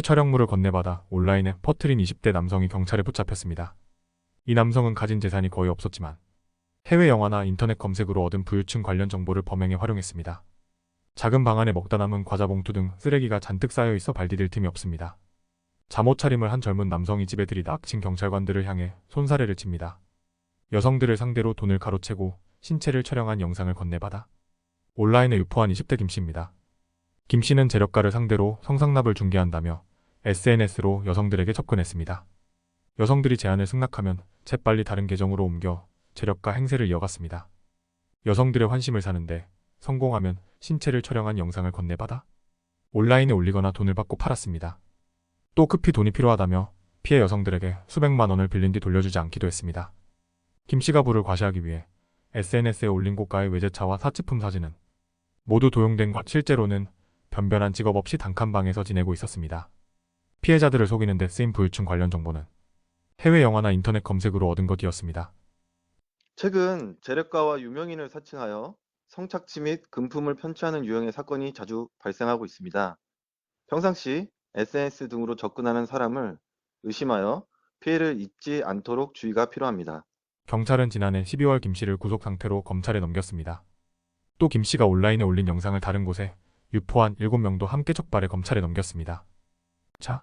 촬영물을 건네받아 온라인에 퍼트린 20대 남성이 경찰에 붙잡혔습니다. 이 남성은 가진 재산이 거의 없었지만 해외 영화나 인터넷 검색으로 얻은 부유층 관련 정보를 범행에 활용했습니다. 작은 방 안에 먹다 남은 과자 봉투 등 쓰레기가 잔뜩 쌓여 있어 발디딜 틈이 없습니다. 잠옷 차림을 한 젊은 남성이 집에 들이다 악친 경찰관들을 향해 손사래를 칩니다. 여성들을 상대로 돈을 가로채고 신체를 촬영한 영상을 건네받아 온라인에 유포한 20대 김 씨입니다. 김 씨는 재력가를 상대로 성상납을 중개한다며 SNS로 여성들에게 접근했습니다. 여성들이 제안을 승낙하면 재빨리 다른 계정으로 옮겨 재력가 행세를 이어갔습니다. 여성들의 환심을 사는데 성공하면 신체를 촬영한 영상을 건네받아 온라인에 올리거나 돈을 받고 팔았습니다. 또 급히 돈이 필요하다며 피해 여성들에게 수백만 원을 빌린 뒤 돌려주지 않기도 했습니다. 김 씨가 부를 과시하기 위해 SNS에 올린 고가의 외제차와 사치품 사진은 모두 도용된 것 실제로는 변변한 직업 없이 단칸방에서 지내고 있었습니다. 피해자들을 속이는 데 쓰인 부유층 관련 정보는 해외 영화나 인터넷 검색으로 얻은 것이었습니다. 최근 재력가와 유명인을 사칭하여 성착취 및 금품을 편취하는 유형의 사건이 자주 발생하고 있습니다. 평상시 SNS 등으로 접근하는 사람을 의심하여 피해를 입지 않도록 주의가 필요합니다. 경찰은 지난해 12월 김 씨를 구속 상태로 검찰에 넘겼습니다. 또 김 씨가 온라인에 올린 영상을 다른 곳에 유포한 7명도 함께 적발해 검찰에 넘겼습니다. 자,